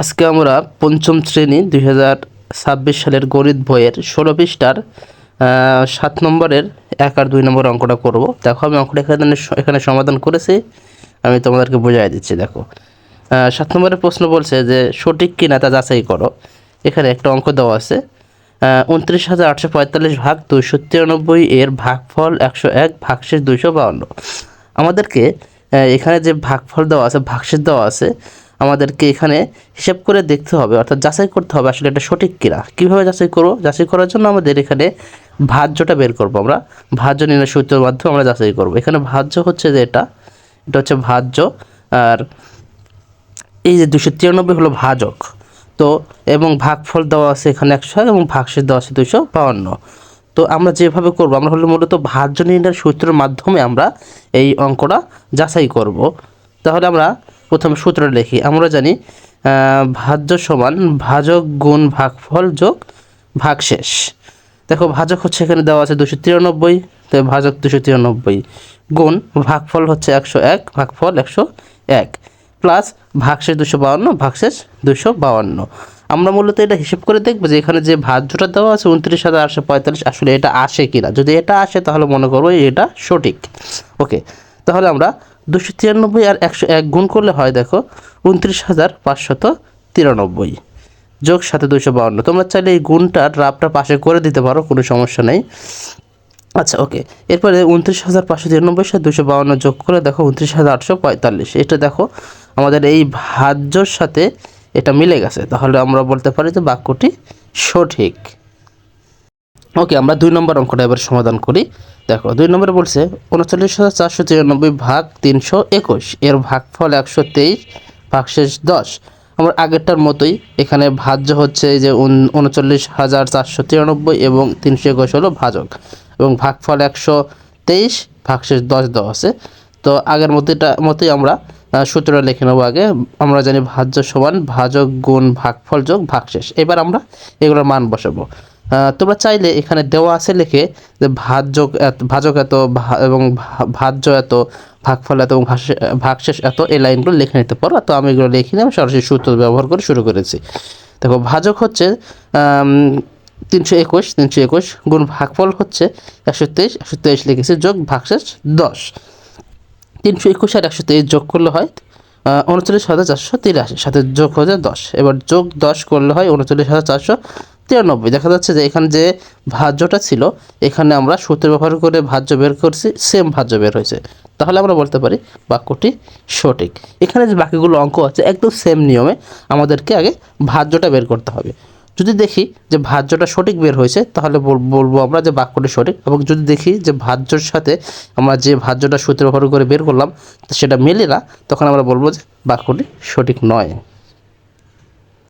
আজকে আমরা পঞ্চম শ্রেণি দুই হাজার ছাব্বিশ সালের গণিত বইয়ের ষোলো পৃষ্ঠার সাত নম্বরের এক আর দুই নম্বর অঙ্কটা করব। দেখো, আমি অঙ্কটা এখানে এখানে সমাধান করেছি। আমি তোমাদেরকে বোঝাই দিচ্ছি, দেখো। সাত নম্বরের প্রশ্ন বলছে যে, সঠিক কিনা তা যাচাই করো। এখানে একটা অঙ্ক দেওয়া আছে। উনত্রিশ হাজার আটশো পঁয়তাল্লিশ ভাগ দুইশো তিরানব্বই এর ভাগফল একশো এক, ভাগশেষ দুইশো বাউন্ন। আমাদেরকে এখানে যে ভাগফল দেওয়া আছে, ভাগশেষ দেওয়া আছে আমাদেরকে এখানে হিসাব করে দেখতে হবে, অর্থাৎ যাচাই করতে হবে আসলে এটা সঠিক কিনা। কীভাবে যাচাই করব? যাচাই করার জন্য আমাদের এখানে ভাজ্যটা বের করব আমরা। ভাজ্য নির্ণয় সূত্রের মাধ্যমে আমরা যাচাই করব। এখানে ভাজ্য হচ্ছে যে এটা এটা হচ্ছে ভাজ্য, আর এই যে দুশো তিরানব্বই হলো ভাজক। তো, এবং ভাগফল দেওয়া আছে এখানে একশো এবং ভাগশেষ দেওয়া আছে দুশো বাউন্ন। তো আমরা যেভাবে করব, আমরা হলো মূলত ভাজ্য নির্ণয়ের সূত্রের মাধ্যমে আমরা এই অঙ্কটা যাচাই করব। তাহলে আমরা প্রথমে সূত্রটা লিখি। আমরা জানি ভাজ্য সমান ভাজক গুণ ভাগফল যোগ ভাগশেষ। দেখো, ভাজক হচ্ছে এখানে দেওয়া আছে দুশো তিরানব্বই তো ভাজক দুশো তিরানব্বই। গুণ ভাগফল হচ্ছে একশো এক, ভাগফল একশো এক। প্লাস ভাগশেষ দুশো বাউন্ন, ভাগশেষ দুশো বাউন্ন। আমরা মূলত এটা হিসেব করে দেখব যে এখানে যে ভাজ্যটা দেওয়া আছে উনত্রিশ হাজার আটশো পঁয়তাল্লিশ, আসলে এটা আসে কিনা। যদি এটা আসে, তাহলে মনে করব এটা সঠিক। ওকে তাহলে আমরা দুশো তিরানব্বই আর একশো এক গুণ করলে হয়, দেখো, উনত্রিশ হাজার পাঁচশত তিরানব্বই। যোগ সাথে দুশো বাউন্ন। তোমরা চাইলে এই গুণটার রাবটা পাশে করে দিতে পারো, কোনো সমস্যা নেই। আচ্ছা ওকে। এরপরে উনত্রিশ হাজার পাঁচশো তিরানব্বই সাথে দুশো বাউন্ন যোগ করে দেখো, উনত্রিশ হাজার আটশো পঁয়তাল্লিশ। এটা দেখো, আমাদের এই ভাজ্যর সাথে এটা মিলে গেছে। তাহলে আমরা বলতে পারি যে বাক্যটি সঠিক। ওকে আমরা দুই নম্বর অঙ্কটা এবার সমাধান করি। দেখো, দুই নম্বরে বলছে উনচল্লিশ হাজার চারশো তিরানব্বই ভাগ তিনশো একুশ। এর ভাগফল একশো তেইশ, ভাগশেষ দশ। আমার আগেরটার মতোই এখানে ভাজ্য হচ্ছে যে উন- উনচল্লিশ হাজার চারশো তিরানব্বই এবং তিনশো একুশ হলো ভাজক। এবং ভাগফল একশো তেইশ, ভাগশেষ দশ দেওয়া আছে। তো আগের মতোটা মতোই আমরা সূত্রটা লিখে নেব আগে। আমরা জানি ভাজ্য সমান ভাজক গুণ ভাগফল যোগ ভাগশেষ। এবার আমরা এগুলোর মান বসাবো। তোমরা চাইলে এখানে দেওয়া আছে লিখে যে ভাজ্যক এত, ভাজক এত এবং ভাজ্য এত, ভাগফল এত, এবং ভাগশে- ভাগশেষ এত, এই লাইনগুলো লিখে নিতে পারো। তো আমি এগুলো লিখিনি আমি সরাসরি সূত্র ব্যবহার করে শুরু করেছি। দেখো, ভাজক হচ্ছে তিনশো একুশ তিনশো একুশ গুণ ভাগফল হচ্ছে একশো তেইশ একশো তেইশ লিখেছি যোগ ভাগশেষ দশ। তিনশো একুশ আর একশো তেইশ যোগ করলে হয় উনচল্লিশ হাজার চারশো তিরাশি, সাথে যোগ হয়ে যায় দশ। এবার যোগ দশ করলে হয় উনচল্লিশ হাজার চারশো তিরানব্বই। দেখা যাচ্ছে যে এখানে যে ভাজ্যটা ছিল, এখানে আমরা সূত্র ব্যবহার করে ভাজ্য বের করছি সেম ভাজ্য বের হয়েছে। তাহলে আমরা বলতে পারি বাক্যটি সঠিক। এখানে যে বাকিগুলো অঙ্ক আছে, একদম সেম নিয়মে আমাদেরকে আগে ভাজ্যটা বের করতে হবে। যদি দেখি যে ভাজ্যটা সঠিক বের হয়েছে, তাহলে বল- বলব আমরা যে বাক্যটি সঠিক। এবং যদি দেখি যে ভাজ্যর সাথে আমরা যে ভাজ্যটা সূত্র ব্যবহার করে বের করলাম, সেটা মেলে না, তখন আমরা বলব যে বাক্যটি সঠিক নয়।